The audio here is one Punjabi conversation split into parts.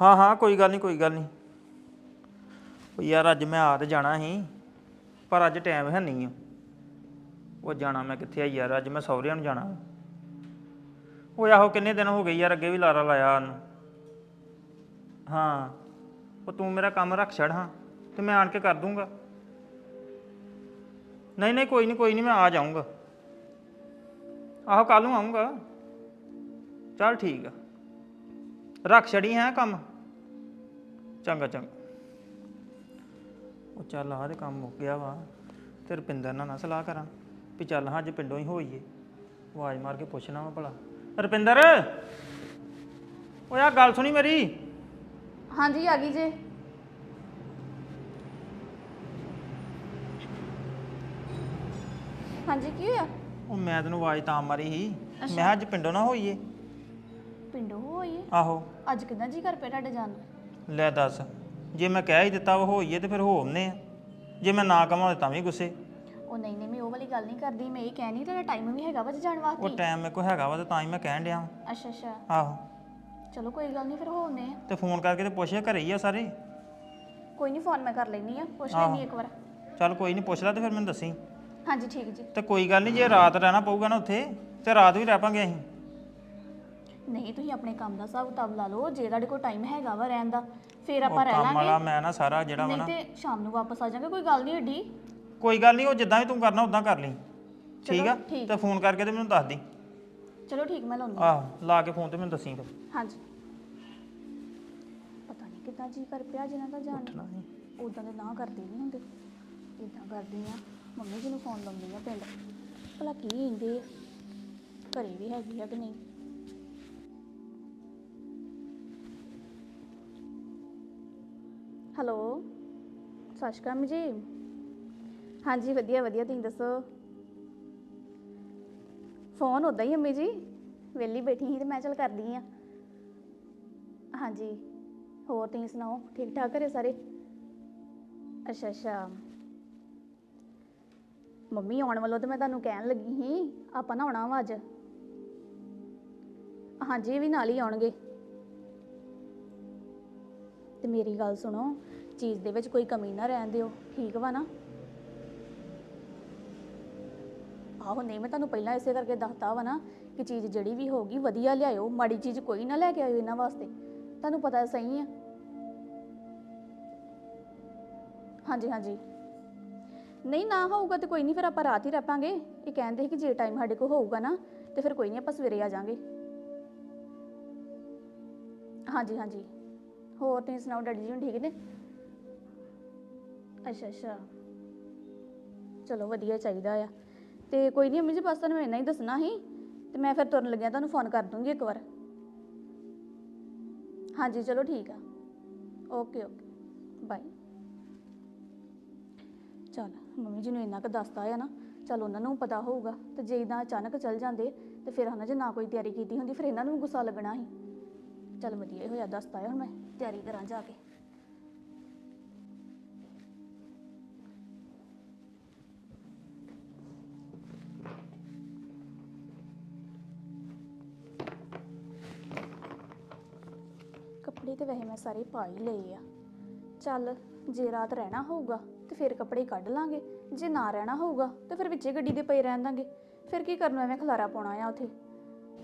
ਹਾਂ ਹਾਂ, ਕੋਈ ਗੱਲ ਨਹੀਂ, ਕੋਈ ਗੱਲ ਨਹੀਂ। ਉਹ ਯਾਰ ਅੱਜ ਮੈਂ ਆ ਤੇ ਜਾਣਾ ਸੀ, ਪਰ ਅੱਜ ਟਾਈਮ ਹੈ ਨਹੀਂ ਆ। ਉਹ ਜਾਣਾ ਮੈਂ ਕਿੱਥੇ ਆ ਯਾਰ, ਅੱਜ ਮੈਂ ਸਹੁਰਿਆਂ ਨੂੰ ਜਾਣਾ। ਉਹ ਆਹੋ ਕਿੰਨੇ ਦਿਨ ਹੋ ਗਏ ਯਾਰ, ਅੱਗੇ ਵੀ ਲਾਰਾ ਲਾਇਆ ਉਹਨੂੰ। ਹਾਂ, ਉਹ ਤੂੰ ਮੇਰਾ ਕੰਮ ਰੱਖ ਛੜ ਹਾਂ, ਤੇ ਮੈਂ ਆਣ ਕੇ ਕਰ ਦੂੰਗਾ। ਨਹੀਂ ਨਹੀਂ, ਕੋਈ ਨਹੀਂ ਕੋਈ ਨਹੀਂ, ਮੈਂ ਆ ਜਾਊਂਗਾ। ਆਹੋ ਕੱਲ ਨੂੰ ਆਊਂਗਾ। ਚੱਲ ਠੀਕ ਆ। ਰੱਖ ਛੜੀ ਹੈ ਕੰਮ। ਚੰਗਾ ਚੰਗਾ। ਉਹ ਚੱਲ ਆਹ ਤੇ ਕੰਮ ਮੁੱਕ ਗਿਆ ਵਾ ਤੇ ਰੁਪਿੰਦਰ ਨਾਲ ਨਾ ਸਲਾਹ ਕਰਾਂ ਵੀ ਚੱਲ ਹਾਂ ਅੱਜ ਪਿੰਡੋਂ ਹੀ ਹੋਈਏ। ਆਵਾਜ਼ ਮਾਰ ਕੇ ਪੁੱਛਣਾ ਵਾ ਭਲਾ। ਰੁਪਿੰਦਰ! ਓਏ ਆ ਗੱਲ ਸੁਣੀ ਮੇਰੀ? ਹਾਂਜੀ ਆ ਗਈ ਜੇ। ਹਾਂਜੀ ਕੀ ਹੋਇਆ? ਉਹ ਮੈਂ ਤੈਨੂੰ ਆਵਾਜ਼ ਤਾਂ ਮਾਰੀ ਸੀ। ਮੈਂ ਕਿਹਾ ਅੱਜ ਪਿੰਡੋਂ ਨਾ ਹੋਈਏ। ਪਿੰਡੋਂ ਹੋਈ ਆਹੋ। ਅੱਜ ਕਿਦਾਂ ਜੀ ਕਰ ਪਿਆ ਤੁਹਾਡੇ ਜਾਣ ਨੂੰ? ਲੈ ਦੱਸ। ਜੇ ਮੈਂ ਕਹਿ ਹੀ ਦਿੱਤਾ ਉਹ ਹੋਈਏ ਤੇ ਫਿਰ ਹੋਵਨੇ ਆ। ਜੇ ਮੈਂ ਨਾ ਕਵਾਂ ਤਾਂ ਵੀ ਗੁੱਸੇ। ਉਹ ਨਹੀਂ ਨਹੀਂ ਮੈਂ ਉਹ ਵਾਲੀ ਗੱਲ ਨਹੀਂ ਕਰਦੀ ਮੈਂ ਇਹ ਕਹਿਣੀ ਤੇਰਾ ਟਾਈਮ ਵੀ ਹੈਗਾ ਵਾ ਜਾਣ ਉਹ ਵਾਸਤੇ ਟਾਈਮ ਮੇਰੇ ਕੋਲ ਹੈਗਾ ਵਾ ਤੇ ਤਾਂ ਹੀ ਮੈਂ ਕਹਿਣ ਡਿਆ ਵਾਂ। ਅੱਛਾ ਅੱਛਾ। ਆਹੋ। ਚਲੋ ਕੋਈ ਗੱਲ ਨਹੀਂ ਫਿਰ ਹੋਣੇ ਆ। ਤੇ ਫੋਨ ਕਰਕੇ ਤੇ ਪੁੱਛਿਆ ਘਰੇ ਹੀ ਆ ਸਾਰੇ। ਕੋਈ ਨਹੀਂ ਫੋਨ ਮੈਂ ਕਰ ਲੈਣੀ ਆ। ਪੁੱਛ। ਲੈਣੀ ਇੱਕ ਵਾਰ। ਚੱਲ ਕੋਈ ਨਹੀਂ ਪੁੱਛ ਲੈ ਤੇ ਫਿਰ ਮੈਨੂੰ ਦੱਸੀ। ਹਾਂਜੀ ਠੀਕ ਜੀ। ਤੇ ਕੋਈ ਗੱਲ ਨਹੀਂ ਜੇ ਰਾਤ ਰਹਿਣਾ ਪਊਗਾ ਨਾ ਉੱਥੇ ਤੇ ਰਾਤ ਵੀ ਰਹਿ ਪਾਂਗੇ ਅਸੀਂ। ਨਹੀਂ ਤੁਸੀਂ ਆਪਣੇ ਕੰਮ ਦਾ ਹਿਸਾਬ ਕਿਤਾਬ ਲਾ ਲਓ ਜੇ ਤੁਹਾਡੇ ਕੋਲ ਟਾਈਮ ਹੈਗਾ ਵਾ ਰਹਿਣ ਦਾ ਫਿਰ ਉਹ ਆਪਾਂ ਰਹਿ ਕੰਮ ਵਾਲਾ ਲਾਂਗੇ ਮੈਂ ਨਾ ਸਾਰਾ ਜਿਹੜਾ ਵਾ ਨਹੀਂ ਨਾ ਤੇ ਸ਼ਾਮ ਨੂੰ ਵਾਪਸ ਆ ਜਾਵਾਂਗੇ ਕੋਈ ਗੱਲ ਨਹੀਂ ਏਡੀ। ਕੋਈ ਗੱਲ ਨਹੀਂ ਉਹ ਜਿੱਦਾਂ ਵੀ ਤੂੰ ਕਰਨਾ ਉਦਾਂ ਕਰ ਲਈ। ਠੀਕ ਆ? ਠੀਕ। ਤੇ ਫੋਨ ਕਰਕੇ ਤੇ ਮੈਨੂੰ ਦੱਸ ਦੀ। ਚਲੋ ਠੀਕ ਮੈਂ ਲਾਉਂਦੀ ਆਹ ਲਾ ਕੇ ਫੋਨ ਤੇ ਮੈਨੂੰ ਦੱਸੀ ਫਿਰ। ਹਾਂਜੀ। ਪਤਾ ਨਹੀਂ ਕਿੱਦਾਂ ਜੀ ਕਰ ਪਿਆ ਜਿਨ੍ਹਾਂ ਦਾ ਜਾਣ ਨੀ। ਉਦਾਂ ਦੇ ਨਾ ਕਰਦੇ ਨਹੀਂ ਹੁੰਦੇ। ਇਦਾਂ ਕਰਦੀ ਆ। ਮੰਮੀ ਜੀ ਨੂੰ ਫੋਨ ਲਾਉਂਦੀ ਆ ਪਿੰਡ। ਭਲਾ ਕੀ ਕਹਿੰਦੇ ਆ? ਘਰੇ ਵੀ ਹੈਗੀ ਆ ਕਿ ਨਹੀਂ? ਹੈਲੋ, ਸਤਿ ਸ਼੍ਰੀ ਅਕਾਲ ਜੀ। ਹਾਂਜੀ, ਵਧੀਆ ਵਧੀਆ, ਤੁਸੀਂ ਦੱਸੋ? ਫੋਨ ਉਦਾਂ ਹੀ ਅੰਮੀ ਜੀ, ਵਿਹਲੀ ਬੈਠੀ ਸੀ ਤੇ ਮੈਂ ਚੱਲ ਕਰਦੀ ਆ। ਹਾਂਜੀ, ਹੋਰ ਤੁਸੀਂ ਸੁਣਾਓ ਠੀਕ ਠਾਕ ਘਰੇ ਸਾਰੇ? ਅੱਛਾ ਅੱਛਾ। ਮੰਮੀ ਆਉਣ ਵੱਲੋਂ ਤੇ ਮੈਂ ਤੁਹਾਨੂੰ ਕਹਿਣ ਲੱਗੀ ਸੀ, ਆਪਾਂ ਨਾ ਆਉਣਾ ਵਾ ਅੱਜ। ਹਾਂਜੀ, ਇਹ ਵੀ ਨਾਲ ਹੀ ਆਉਣਗੇ। ਤੇ ਮੇਰੀ ਗੱਲ ਸੁਣੋ, ਚੀਜ਼ ਦੇ ਵਿੱਚ ਕੋਈ ਕਮੀ ਨਾ ਰਹਿਣ ਦਿਓ, ਠੀਕ ਵਾ ਨਾ? ਆਹੋ, ਨਹੀਂ, ਮੈਂ ਤੁਹਾਨੂੰ ਪਹਿਲਾਂ ਇਸੇ ਕਰਕੇ ਦੱਸਤਾ ਵਾ ਨਾ ਕਿ ਚੀਜ਼ ਜਿਹੜੀ ਵੀ ਹੋਗੀ ਵਧੀਆ ਲਿਆਇਓ, ਮਾੜੀ ਚੀਜ਼ ਕੋਈ ਨਾ ਲੈ ਕੇ ਆਇਓ ਇਹਨਾਂ ਵਾਸਤੇ। ਤੁਹਾਨੂੰ ਪਤਾ ਸਹੀ ਆ। ਹਾਂਜੀ ਹਾਂਜੀ। ਨਹੀਂ, ਨਾ ਹੋਊਗਾ ਤੇ ਕੋਈ ਨਹੀਂ, ਫਿਰ ਆਪਾਂ ਰਾਤ ਹੀ ਰਹਿਪਾਂਗੇ ਇਹ ਕਹਿੰਦੇ ਸੀ ਕਿ ਜੇ ਟਾਈਮ ਸਾਡੇ ਕੋਲ ਹੋਊਗਾ ਨਾ, ਤੇ ਫਿਰ ਕੋਈ ਨਹੀਂ, ਆਪਾਂ ਸਵੇਰੇ ਆ ਜਾਾਂਗੇ। ਹਾਂਜੀ ਹਾਂਜੀ। ਹੋਰ ਤੁਸੀਂ ਸੁਣਾਓ, ਡੈਡੀ ਜੀ ਹੁਣ ਠੀਕ ਨੇ? ਅੱਛਾ ਅੱਛਾ। ਚਲੋ ਵਧੀਆ ਚਾਹੀਦਾ ਆ। ਤੇ ਕੋਈ ਨਹੀਂ ਅੰਮੀ ਜੀ, ਬਸ ਤੁਹਾਨੂੰ ਇੰਨਾ ਹੀ ਦੱਸਣਾ ਸੀ, ਤੇ ਮੈਂ ਫਿਰ ਤੁਰਨ ਲੱਗਿਆ, ਤੁਹਾਨੂੰ ਫੋਨ ਕਰ ਦੂੰਗੀ ਇੱਕ ਵਾਰ। ਹਾਂਜੀ, ਚਲੋ ਠੀਕ ਆ। Okay okay. ਬਾਏ। ਚਲ, ਮੰਮੀ ਜੀ ਨੂੰ ਇੰਨਾ ਕੁ ਦੱਸਤਾ ਆ ਨਾ, ਚਲ ਉਹਨਾਂ ਨੂੰ ਪਤਾ ਹੋਊਗਾ, ਤੇ ਜੇ ਇਦਾਂ ਅਚਾਨਕ ਚੱਲ ਜਾਂਦੇ, ਤੇ ਫਿਰ ਹਨਾ ਜੇ ਨਾ ਕੋਈ ਤਿਆਰੀ ਕੀਤੀ ਹੁੰਦੀ, ਫਿਰ ਇਹਨਾਂ ਨੂੰ ਵੀ ਗੁੱਸਾ ਲੱਗਣਾ ਸੀ। ਚਲ ਵਧੀਆ ਹੀ ਹੋਇਆ ਦੱਸਤਾ ਆ ਹੁਣ ਮੈਂ, ਤਿਆਰੀ ਕਰਾਂ ਜਾ ਕੇ। ਕੱਪੜੇ ਤੇ ਵੈਸੇ ਮੈਂ ਸਾਰੇ ਪਾ ਹੀ ਲਏ ਆ। ਚੱਲ, ਜੇ ਰਾਤ ਰਹਿਣਾ ਹੋਊਗਾ, ਤੇ ਫਿਰ ਕੱਪੜੇ ਕੱਢ ਲਾਂਗੇ। ਜੇ ਨਾ ਰਹਿਣਾ ਹੋਊਗਾ, ਤੇ ਫਿਰ ਵਿੱਚੇ ਗੱਡੀ ਦੇ ਪਏ ਰਹਿਣ ਦਾਂਗੇ। ਫਿਰ ਕੀ ਕਰਨਾ, ਐਵੇਂ ਖਲਾਰਾ ਪਾਉਣਾ ਆ ਉਥੇ।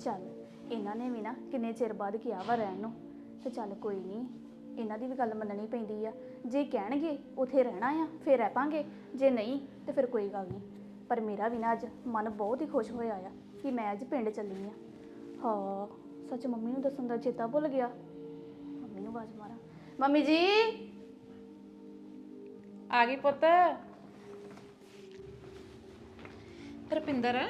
ਚੱਲ, ਇਹਨਾਂ ਨੇ ਵੀ ਨਾ ਕਿੰਨੇ ਚਿਰ ਬਾਅਦ ਕਿਹਾ ਵਾ ਰਹਿਣ ਨੂੰ। ਤੇ ਚੱਲ ਕੋਈ ਨਹੀਂ ਇਹਨਾਂ ਦੀ ਵੀ ਗੱਲ ਮੰਨਣੀ ਪੈਂਦੀ ਆ। ਜੇ ਕਹਿਣਗੇ, ਉਥੇ ਰਹਿਣਾ ਆ, ਫਿਰ ਰਹਿ ਪਾਂਗੇ ਜੇ ਨਹੀਂ, ਤੇ ਫਿਰ ਕੋਈ ਗੱਲ ਨਹੀਂ ਪਰ ਮੇਰਾ ਵੀ ਨਾ ਅੱਜ ਮਨ ਬਹੁਤ ਹੀ ਖੁਸ਼ ਹੋਇਆ ਆ ਕਿ ਮੈਂ ਅੱਜ ਪਿੰਡ ਚੱਲੀ ਆ। ਹਾਂ, ਸੱਚ ਮੰਮੀ ਨੂੰ ਦੱਸਣ ਦਾ ਚੇਤਾ ਭੁੱਲ ਗਿਆ। ਮੰਮੀ ਨੂੰ ਆਵਾਜ਼ ਮਾਰਾਂ। ਮੰਮੀ ਜੀ! ਆ ਗਈ ਪੁੱਤ। ਰਪਿੰਦਰ।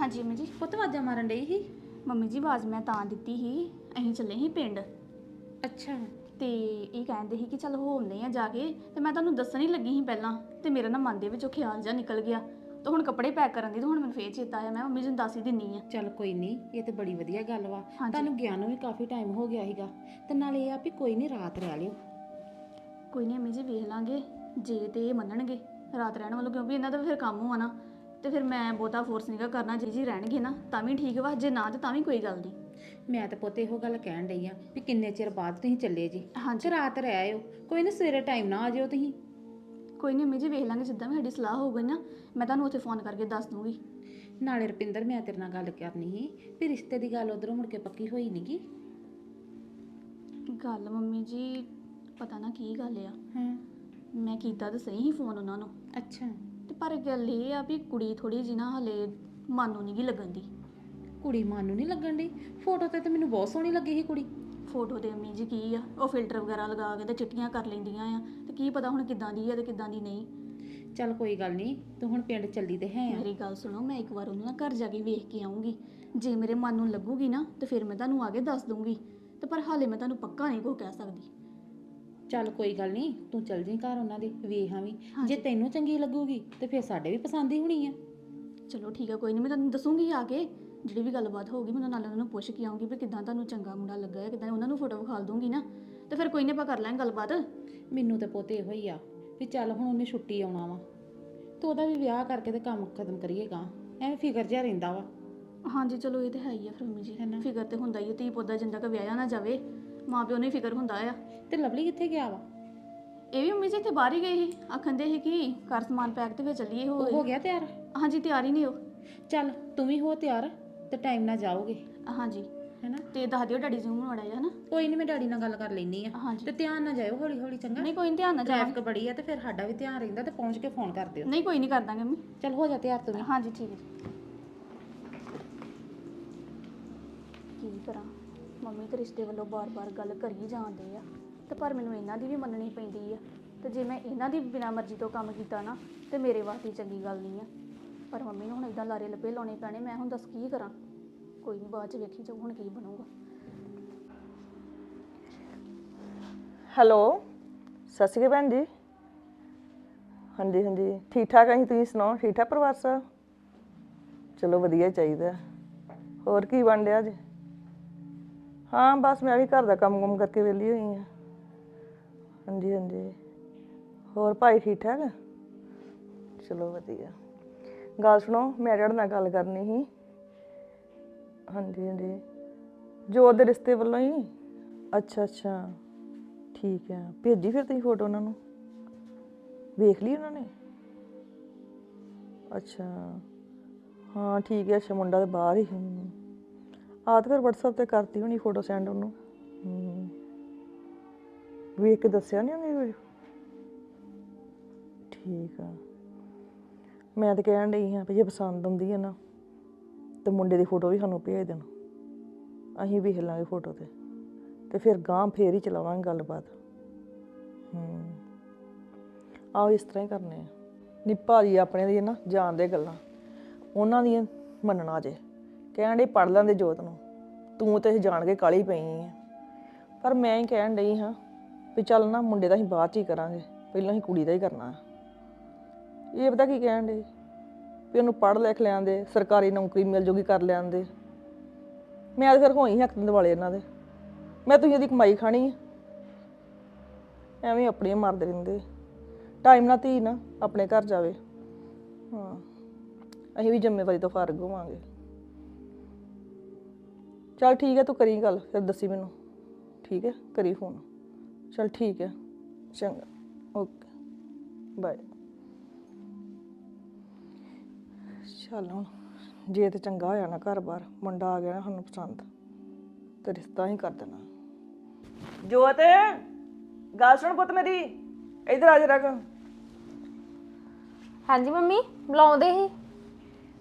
ਹਾਂਜੀ ਮੰਮੀ ਜੀ। ਪੁੱਤ ਵਾਜਾਂ ਮਾਰਨ ਡਈ ਸੀ? ਮੰਮੀ ਜੀ ਆਵਾਜ਼ ਮੈਂ ਤਾਂ ਦਿੱਤੀ ਸੀ। ਅਸੀਂ ਚੱਲੇ ਸੀ ਪਿੰਡ। ਅੱਛਾ। ਤੇ ਇਹ ਕਹਿੰਦੇ ਸੀ ਕਿ ਚੱਲ ਹੋਮਨੇ ਆ ਜਾ ਕੇ। ਤੇ ਮੈਂ ਤੁਹਾਨੂੰ ਦੱਸਣ ਹੀ ਲੱਗੀ ਸੀ ਪਹਿਲਾਂ। ਤੇ ਮੇਰੇ ਨਾ ਮਨ ਦੇ ਵਿੱਚੋਂ ਖਿਆਲ ਜਿਹਾ ਨਿਕਲ ਗਿਆ। ਤੇ ਹੁਣ ਕੱਪੜੇ ਪੈਕ ਕਰਨ ਦੀ ਤੇ ਹੁਣ ਮੈਨੂੰ ਫੇਰ ਚੇਤਾ ਆਇਆ। ਮੈਂ ਮੰਮੀ ਜੀ ਨੂੰ ਦੱਸ ਹੀ ਦਿੰਨੀ ਆ। ਚੱਲ ਕੋਈ ਨਹੀਂ ਇਹ ਤੇ ਬੜੀ ਵਧੀਆ ਗੱਲ ਵਾ। ਹਾਂਜੀ। ਤੁਹਾਨੂੰ ਗਿਆ ਨੂੰ ਵੀ ਕਾਫੀ ਟਾਈਮ ਹੋ ਗਿਆ ਸੀਗਾ। ਤੇ ਨਾਲੇ ਇਹ ਆ ਵੀ ਕੋਈ ਨਹੀਂ ਰਾਤ ਰਹਿ ਲਿਓ। ਕੋਈ ਨਹੀਂ ਮੰਮੀ ਜੀ ਵੇਖ ਲਾਂਗੇ। ਜੇ ਤੇ ਇਹ ਮੰਨਣਗੇ। ਰਾਤ ਰਹਿਣ ਵੱਲੋਂ ਕਿਉਂਕਿ ਇਹਨਾਂ ਦਾ ਵੀ ਫਿਰ ਕੰਮ ਹੋਣਾ। ਨਾ ਤੇ ਫਿਰ ਮੈਂ ਬਹੁਤਾ ਫੋਰਸ ਨਹੀਂਗਾ ਕਰਨਾ ਜੇ ਜੀ ਰਹਿਣਗੇ ਨਾ ਤਾਂ ਵੀ ਠੀਕ ਵਾ ਜੇ ਨਾ ਤੇ ਤਾਂ ਵੀ ਕੋਈ ਗੱਲ ਨਹੀਂ ਮੈਂ ਤਾਂ ਪੁੱਤ ਇਹੋ ਗੱਲ ਕਹਿਣ ਡਈ ਆ ਵੀ ਕਿੰਨੇ ਚਿਰ ਬਾਅਦ ਤੁਸੀਂ ਚੱਲੇ ਜੀ ਹਾਂਜੀ। ਰਾਤ ਰਹਿ ਆਇਓ ਕੋਈ ਨਾ ਸਵੇਰੇ ਟਾਈਮ ਨਾ ਆ ਜਿਓ ਤੁਸੀਂ। ਕੋਈ ਨਹੀਂ ਮੰਮੀ ਜੀ ਵੇਖ ਲਾਂਗੇ ਜਿੱਦਾਂ ਵੀ ਸਾਡੀ ਸਲਾਹ ਹੋਊਗੀ ਨਾ ਮੈਂ ਤੁਹਾਨੂੰ ਉੱਥੇ ਫੋਨ ਕਰਕੇ ਦੱਸ ਦੂੰਗੀ। ਨਾਲੇ ਰੁਪਿੰਦਰ ਮੈਂ ਤੇਰੇ ਨਾਲ ਗੱਲ ਕਰਨੀ ਸੀ ਵੀ ਰਿਸ਼ਤੇ ਦੀ ਗੱਲ ਉਧਰੋਂ ਮੁੜ ਕੇ ਪੱਕੀ ਹੋਈ ਨਹੀਂਗੀ ਗੱਲ ਮੰਮੀ ਜੀ ਪਤਾ ਨਾ ਕੀ ਗੱਲ ਆ। ਹਾਂ। ਮੈਂ ਕੀਤਾ ਤਾਂ ਸਹੀ ਹੀ ਫੋਨ ਉਹਨਾਂ ਨੂੰ। ਅੱਛਾ। ਤੇ ਪਰ ਗੱਲ ਇਹ ਆ ਵੀ ਕੁੜੀ ਥੋੜੀ ਜਿਹੀ ਨਾ ਹਲੇ ਮਨ ਨੂੰ ਨਹੀਂ ਗੀ ਲੱਗਣ ਦੀ। ਕੁੜੀ ਮਨ ਨੂੰ ਨਹੀਂ ਲੱਗਣ ਦੀ? ਫੋਟੋ ਤੇ ਤਾਂ ਮੈਨੂੰ ਬਹੁਤ ਸੋਹਣੀ ਲੱਗੀ ਸੀ ਕੁੜੀ। ਫੋਟੋ ਤੇ ਅੰਮੀ ਜੀ ਕੀ ਆ? ਉਹ ਫਿਲਟਰ ਵਗੈਰਾ ਲਗਾ ਕੇ ਤੇ ਚਿੱਟੀਆਂ ਕਰ ਲੈਂਦੀਆਂ ਆ। ਤੇ ਕੀ ਪਤਾ ਹੁਣ ਕਿੱਦਾਂ ਦੀ ਆ ਤੇ ਕਿੱਦਾਂ ਦੀ ਨਹੀਂ। ਚੱਲ ਕੋਈ ਗੱਲ ਨਹੀਂ ਤੂੰ ਹੁਣ ਪਿੰਡ ਚੱਲੀ ਤੇ ਹੈ ਆ। ਮੇਰੀ ਗੱਲ ਸੁਣੋ ਮੈਂ ਇੱਕ ਵਾਰ ਉਹਨੂੰ ਨਾ ਘਰ ਜਾ ਕੇ ਵੇਖ ਕੇ ਆਉਂਗੀ ਜੇ ਮੇਰੇ ਮਨ ਨੂੰ ਲੱਗੂਗੀ ਨਾ ਤੇ ਫਿਰ ਮੈਂ ਤੁਹਾਨੂੰ ਆਗੇ ਦੱਸ ਦੂੰਗੀ ਤੇ ਪਰ ਹਾਲੇ ਮੈਂ ਤੁਹਾਨੂੰ ਪੱਕਾ ਨਹੀਂ ਕੋ ਕਹਿ ਸਕਦੀ। ਚੱਲ ਕੋਈ ਗੱਲ ਨਹੀਂ ਤੂੰ ਚੱਲ ਜੀ ਘਰ ਉਹਨਾਂ ਦੇ ਵੇਖਾਂ ਵੀ ਜੇ ਤੈਨੂੰ ਚੰਗੀ ਲੱਗੂਗੀ ਤੇ ਫਿਰ ਸਾਡੇ ਵੀ ਪਸੰਦ ਹੀ ਹੋਣੀ ਆ। ਚਲੋ ਠੀਕ ਆ ਕੋਈ ਨਹੀਂ ਮੈਂ ਤੁਹਾਨੂੰ ਦੱਸੂਗੀ ਆ ਕੇ ਜਿਹੜੀ ਵੀ ਗੱਲਬਾਤ ਹੋਊਗੀ ਮੈਂ ਨਾਲ ਉਹਨਾਂ ਨੂੰ ਪੁੱਛ ਕੇ ਆਉਂਗੀ ਵੀ ਕਿੱਦਾਂ ਤੁਹਾਨੂੰ ਚੰਗਾ ਮੁੰਡਾ ਲੱਗਾ ਹੈ ਕਿੱਦਾਂ ਉਹਨਾਂ ਨੂੰ ਫੋਟੋ ਵਿਖਾਲ ਦੂੰਗੀ ਨਾ। ਤੇ ਫਿਰ ਕੋਈ ਨਹੀਂ ਆਪਾਂ ਕਰ ਲਾਂਗੇ ਗੱਲਬਾਤ। ਮੈਨੂੰ ਤੇ ਪੁੱਤ ਇਹੋ ਹੀ ਆ ਵੀ ਚੱਲ ਹੁਣ ਉਹਨੇ ਛੁੱਟੀ ਆਉਣਾ ਵਾ। ਤੇ ਉਹਦਾ ਵੀ ਵਿਆਹ ਕਰਕੇ ਤੇ ਕੰਮ ਖਤਮ ਕਰੀਏਗਾ ਐਵੇਂ ਫਿਕਰ ਜਿਹਾ ਰਹਿੰਦਾ ਵਾ। ਹਾਂਜੀ ਚਲੋ ਇਹ ਤੇ ਹੈ ਹੀ ਆ ਫਿਰ ਮੰਮੀ ਜੀ। ਹੈ ਨਾ। ਫਿਕਰ ਤੇ ਹੁੰਦਾ ਹੀ ਆ ਧੀ ਪੁੱਤ ਦਾ ਜਿੰਦਾ ਕ ਵਿਆਹਿਆ ਨਾ ਜਾਵੇ। ਮਾਂ ਪਿਓ ਨੂੰ ਹੀ ਫਿਕਰ ਹੁੰਦਾ ਆ। ਤੇ ਲਵਲੀ ਕਿੱਥੇ ਗਿਆ ਵਾ? ਇਹ ਵੀ ਮੰਮੀ ਜੀ ਇੱਥੇ ਬਾਹਰ ਹੀ ਗਏ ਸੀ। ਆਖੰਦੇ ਸੀ ਕਿ ਘਰ ਸਮਾਨ ਪੈਕ ਤੇ ਫਿਰ ਚੱਲੀਏ ਉਹ ਹੋ ਹੋ ਗਿਆ ਤਿਆਰ? ਹਾਂਜੀ ਤਿਆਰ ਹੀ ਨਹੀਂ ਉਹ। ਚੱਲ ਤੂੰ ਵੀ ਹੋ ਤਿਆਰ ਤੇ ਟਾਈਮ ਨਾਲ ਜਾਓਗੇ। ਹਾਂਜੀ। ਹੈਨਾ? ਤੇ ਦੱਸ ਦਿਓ ਡੈਡੀ ਜੀ ਨੂੰ ਮੜਾ ਜਾ ਹਨਾ? ਕੋਈ ਨਹੀਂ ਮੈਂ ਡੈਡੀ ਨਾਲ ਗੱਲ ਕਰ ਲੈਣੀ ਆ। ਹਾਂਜੀ। ਤੇ ਧਿਆਨ ਨਾਲ ਜਾਇਓ ਹੌਲੀ ਹੌਲੀ ਚੰਗਾ? ਨਹੀਂ ਕੋਈ ਨਹੀਂ ਧਿਆਨ ਨਾਲ ਜਾਵਾਂ ਟ੍ਰੈਫਿਕ ਬੜੀ ਆ ਤੇ ਫਿਰ ਸਾਡਾ ਵੀ ਧਿਆਨ ਰਹਿੰਦਾ ਤੇ ਪਹੁੰਚ ਕੇ ਫੋਨ ਕਰ ਦਿਓ। ਨਹੀਂ ਕੋਈ ਨਹੀਂ ਕਰ ਦਾਂਗੇ ਮੰਮੀ। ਚੱਲ ਹੋ ਜਾ ਤਿਆਰ ਤੂੰ ਵੀ। ਹਾਂਜੀ ਠੀਕ ਹੈ। ਜੀ ਕੀ ਕਰਾਂ? ਮੰਮੀ ਤੇ ਰਿਸ਼ਤੇ ਵੱਲੋਂ ਬਾਰ-ਬਾਰ ਗੱਲ ਕਰੀ ਜਾਂਦੇ ਆ। ਤੇ ਪਰ ਮੈਨੂੰ ਇਹਨਾਂ ਦੀ ਵੀ ਮੰਨਣੀ ਪੈਂਦੀ ਆ। ਤੇ ਜੇ ਮੈਂ ਇਹਨਾਂ ਦੀ ਬਿਨਾਂ ਮਰਜ਼ੀ ਤੋਂ ਕੰਮ ਕੀਤਾ ਨਾ, ਤੇ ਮੇਰੇ ਵਾਸਤੇ ਚੰਗੀ ਗੱਲ ਨਹੀਂ ਆ। ਪਰ ਮੰਮੀ ਨੂੰ ਹੁਣ ਇਦਾਂ ਲਾਰੇ ਲੱਪੇ ਲਾਉਣੇ ਪੈਣੇ, ਮੈਂ ਹੁਣ ਦੱਸ ਕੀ ਕਰਾਂ? ਕੋਈ ਨਹੀਂ ਬਾਅਦ ਚ ਵੇਖੀ ਜਾਊ, ਹੁਣ ਕੀ ਬਣੂਗਾ। ਹੈਲੋ, ਸਤਿ ਸ਼੍ਰੀ ਅਕਾਲ ਭੈਣ ਜੀ। ਹਾਂਜੀ ਹਾਂਜੀ ਠੀਕ ਠਾਕ ਅਸੀਂ ਤੁਸੀਂ ਸੁਣਾਓ? ਠੀਕ ਠਾਕ ਪਰਿਵਾਰ ਸਭ? ਚਲੋ ਵਧੀਆ ਚਾਹੀਦਾ। ਹੋਰ ਕੀ ਬਣ ਰਿਹਾ ਜੀ ਹਾਂ, ਬਸ ਮੈਂ ਵੀ ਘਰ ਦਾ ਕੰਮ ਕੁਮ ਕਰਕੇ ਵਿਹਲੀ ਹੋਈ ਹਾਂ ਹਾਂਜੀ ਹਾਂਜੀ। ਹੋਰ ਭਾਈ ਠੀਕ ਠਾਕ? ਚਲੋ ਵਧੀਆ। ਗੱਲ ਸੁਣੋ, ਮੈਂ ਤੁਹਾਡੇ ਨਾਲ ਗੱਲ ਕਰਨੀ ਸੀ। ਹਾਂਜੀ ਹਾਂਜੀ। ਜੋਤ ਦੇ ਰਿਸ਼ਤੇ ਵੱਲੋਂ ਹੀ। ਅੱਛਾ ਅੱਛਾ। ਠੀਕ ਹੈ। ਭੇਜੀ ਫਿਰ ਤੁਸੀਂ ਫੋਟੋ ਉਹਨਾਂ ਨੂੰ? ਵੇਖ ਲਈ ਉਹਨਾਂ ਨੇ? ਅੱਛਾ। ਹਾਂ, ਠੀਕ ਹੈ। ਅੱਛਾ, ਮੁੰਡਾ ਤੇ ਬਾਹਰ ਹੀ ਹਮ। ਤਾਂ ਫਿਰ WhatsApp ਤੇ ਕਰਤੀ ਹੋਣੀ ਫੋਟੋ ਸੈਂਡ ਉਹਨੂੰ। ਹਮ। ਵੇਖ ਕੇ ਦੱਸਿਆ ਨਹੀਂ ਉਹਨੇ ਠੀਕ ਆ। ਮੈਂ ਤਾਂ ਕਹਿਣ ਡਈ ਹਾਂ ਵੀ ਜੇ ਪਸੰਦ ਆਉਂਦੀ ਹੈ ਨਾ, ਤੇ ਮੁੰਡੇ ਦੀ ਫੋਟੋ ਵੀ ਸਾਨੂੰ ਭੇਜ ਦੇਣ। ਅਸੀਂ ਵੇਖ ਲਾਂਗੇ ਫੋਟੋ ਤੇ। ਤੇ ਫਿਰ ਗਾਂ ਫੇਰ ਹੀ ਚਲਾਵਾਂਗੇ ਗੱਲਬਾਤ। ਹੂੰ। ਆਓ ਇਸ ਤਰ੍ਹਾਂ ਹੀ ਕਰਨੇ ਆ। ਨੀ ਭਾਜੀ ਆਪਣੇ ਦੀ ਨਾ ਜਾਣਦੇ ਗੱਲਾਂ। ਉਹਨਾਂ ਦੀਆਂ ਮੰਨਣਾ ਜੇ। ਕਹਿਣ ਡਈ ਪੜ ਲੈਂਦੇ ਜੋਤ ਨੂੰ। ਤੂੰ ਤੇ ਇਹ ਜਾਣ ਕੇ ਕਾਲੀ ਪਈ ਹੈ ਪਰ ਮੈਂ ਹੀ ਕਹਿਣ ਡਈ ਹਾਂ ਵੀ ਚੱਲ ਨਾ ਮੁੰਡੇ ਦਾ ਅਸੀਂ ਬਾਅਦ ਚ ਹੀ ਕਰਾਂਗੇ, ਪਹਿਲਾਂ ਹੀ ਕੁੜੀ ਦਾ ਹੀ ਕਰਨਾ ਇਹ ਪਤਾ ਕੀ ਕਹਿਣ ਡਈ? ਵੀ ਉਹਨੂੰ ਪੜ ਲਿਖ ਲਿਆਂਦੇ, ਸਰਕਾਰੀ ਨੌਕਰੀ ਮਿਲ ਜੂਗੀ ਕਰ ਲਿਆਂਦੇ। ਮੈਂ ਤਾਂ ਫਿਰ ਹੋਈ ਹੱਕ ਦਿਵਾਲੇ ਇਹਨਾਂ ਦੇ। ਮੈਂ ਤੁਸੀਂ ਉਹਦੀ ਕਮਾਈ ਖਾਣੀ ਹੈ ਐਵੇਂ ਆਪਣੀਆਂ ਮਾਰਦੇ ਰਹਿੰਦੇ। ਟਾਈਮ ਨਾਲ ਧੀ ਨਾ ਆਪਣੇ ਘਰ ਜਾਵੇ। ਹਾਂ, ਅਸੀਂ ਵੀ ਜ਼ਿੰਮੇਵਾਰੀ ਤੋਂ ਫਾਰਗ ਹੋਵਾਂਗੇ। ਚਲ ਠੀਕ ਹੈ ਤੂੰ ਕਰੀ ਗੱਲ ਫਿਰ ਦੱਸੀ ਮੈਨੂੰ। ਠੀਕ ਹੈ ਕਰੀ ਫੋਨ ਚਲ ਠੀਕ ਹੈ ਚੰਗਾ। ਓਕੇ ਬਾਏ ਚੱਲ ਹੁਣ ਜੇ ਤੇ ਚੰਗਾ ਹੋਇਆ ਨਾ ਘਰ-ਬਾਰ ਮੁੰਡਾ ਆ ਗਿਆ ਨਾ ਸਾਨੂੰ ਪਸੰਦ ਤੇ ਰਿਸ਼ਤਾ ਹੀ ਕਰ ਦੇਣਾ। ਜੋਤ ਗੱਲ ਸੁਣ ਪੁੱਤ ਮੇਰੀ ਇਧਰ ਆ ਜਰਾ ਹਾਂਜੀ ਮੰਮੀ ਬੁਲਾਉਂਦੇ ਸੀ।